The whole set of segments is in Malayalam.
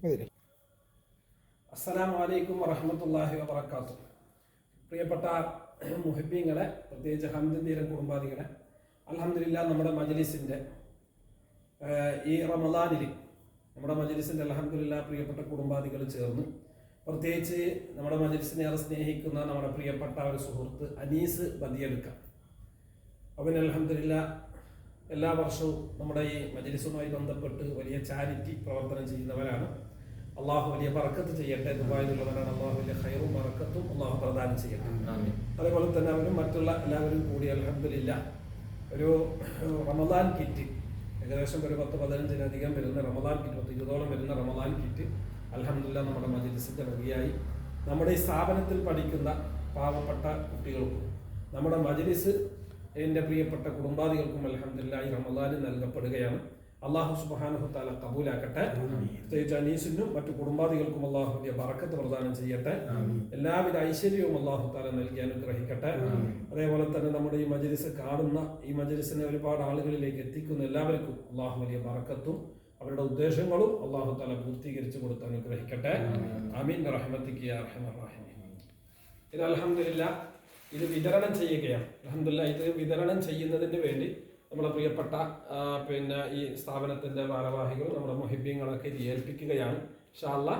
മതിരെ അസ്സലാമു അലൈക്കും വറഹമത്തല്ലാഹി വബർക്കാത്തു പ്രിയപ്പെട്ട മുഹിബീങ്ങളെ പ്രത്യേകിച്ച് ഹംദീരം കുടുംബാദികളെ അലഹമില്ല നമ്മുടെ മജലിസിന്റെ ഈ റമദാനിൽ നമ്മുടെ മജലിസിന്റെ അലഹമില്ല പ്രിയപ്പെട്ട കുടുംബാദികൾ ചേർന്ന് പ്രത്യേകിച്ച് നമ്മുടെ മജലിസിനെ ഏറെ സ്നേഹിക്കുന്ന നമ്മുടെ പ്രിയപ്പെട്ട ഒരു സുഹൃത്ത് അനീസ് ബദിയെടുക്ക. അവൻ അലഹമില്ല എല്ലാ വർഷവും നമ്മുടെ ഈ മജലിസുമായി ബന്ധപ്പെട്ട് വലിയ ചാരിറ്റി പ്രവർത്തനം ചെയ്യുന്നവരാണ് അള്ളാഹു വലിയ പറക്കത്ത് ചെയ്യട്ടെ. ദുബായിലുള്ളവരാണ് അള്ളാഹു വലിയ ഹൈറും പറക്കത്തും അള്ളാഹു പ്രദാനം ചെയ്യട്ടെ. അതേപോലെ തന്നെ അവരും മറ്റുള്ള എല്ലാവരും കൂടി അലഹമില്ല ഒരു റമദാൻ കിറ്റ് ഏകദേശം ഒരു പത്ത് പതിനഞ്ചിലധികം വരുന്ന റമദാൻ കിറ്റ് പത്ത് ഇരുപതോളം വരുന്ന റമദാൻ കിറ്റ് അലഹമില്ല നമ്മുടെ മജിലിസിന്റെ വകയായി. നമ്മുടെ ഈ സ്ഥാപനത്തിൽ പഠിക്കുന്ന പാവപ്പെട്ട കുട്ടികൾക്കും നമ്മുടെ മജിലിസ് എന്റെ പ്രിയപ്പെട്ട കുടുംബാദികൾക്കും അലഹമില്ല ഈ റമദാനിൽ നൽകപ്പെടുകയാണ്. അള്ളാഹു സുബാനഹു താല കബൂലാക്കട്ടെ. പ്രത്യേകിച്ച് അനീസിനും മറ്റു കുടുംബാദികൾക്കും അള്ളാഹു വലിയ ബറക്കത്ത് പ്രദാനം ചെയ്യട്ടെ. എല്ലാവിധ ഐശ്വര്യവും അള്ളാഹു താല നൽകി അനുഗ്രഹിക്കട്ടെ. അതേപോലെ തന്നെ നമ്മുടെ ഈ മജലിസ് കാണുന്ന ഈ മജലിസിനെ ഒരുപാട് ആളുകളിലേക്ക് എത്തിക്കുന്ന എല്ലാവർക്കും അള്ളാഹു വലിയ ബറക്കത്തും അവരുടെ ഉദ്ദേശങ്ങളും അള്ളാഹു താല പൂർത്തീകരിച്ചു കൊടുത്ത് അനുഗ്രഹിക്കട്ടെ. അമീൻ റഹ്മത്തിക്ക്. ഇത് അലഹമില്ല ഇത് വിതരണം ചെയ്യുകയാണ്. അലഹമില്ല ഇത് വിതരണം ചെയ്യുന്നതിന് വേണ്ടി നമ്മുടെ പ്രിയപ്പെട്ട പിന്നെ ഈ സ്ഥാപനത്തിന്റെ ഭാരവാഹികൾ നമ്മുടെ മൊഹിബ്യങ്ങളൊക്കെ ഇത് ഏൽപ്പിക്കുകയാണ്. ഷാള്ള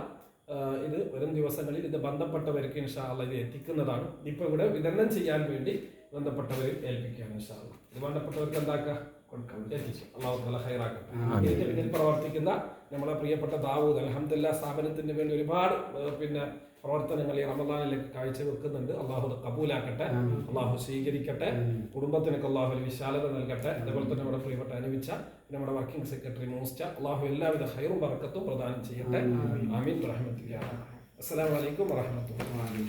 ഇത് വരും ദിവസങ്ങളിൽ ഇത് ബന്ധപ്പെട്ടവർക്ക് ഇൻഷാള്ള ഇത് എത്തിക്കുന്നതാണ്. ഇപ്പോൾ ഇവിടെ വിതരണം ചെയ്യാൻ വേണ്ടി ബന്ധപ്പെട്ടവർ ഏൽപ്പിക്കുകയാണ് ഇൻഷാല്ല ഇത് ബന്ധപ്പെട്ടവർക്ക് എന്താക്കുക? കൊടുക്കാം എത്തിച്ചു അള്ളാഹു തല ഹൈറാക്കട്ടെ ഇതിന്റെ പ്രവർത്തിക്കുന്ന നമ്മളെ പ്രിയപ്പെട്ട ദാവൂദ് അലഹമില്ല സ്ഥാപനത്തിന് വേണ്ടി ഒരുപാട് പിന്നെ പ്രവർത്തനങ്ങൾ ഈ റമദാനിലേക്ക് കാഴ്ചവെക്കുന്നുണ്ട്. അള്ളാഹു അത് കബൂലാക്കട്ടെ. അള്ളാഹു സ്വീകരിക്കട്ടെ. കുടുംബത്തിനൊക്കെ അള്ളാഹു ഒരു വിശാലത നൽകട്ടെ. അതേപോലെ തന്നെ നമ്മുടെ പ്രിയപ്പെട്ട അനുവിച്ച നമ്മുടെ വർക്കിംഗ് സെക്രട്ടറി മോസ്റ്റ അള്ളാഹു എല്ലാവിധ ഹൈറും വർക്കത്തും പ്രദാനം ചെയ്യട്ടെ. ആമീൻ. റഹ്മത്തുല്ലാ അസ്സലാമു അലൈക്കും വറഹ്മത്തുള്ളാഹി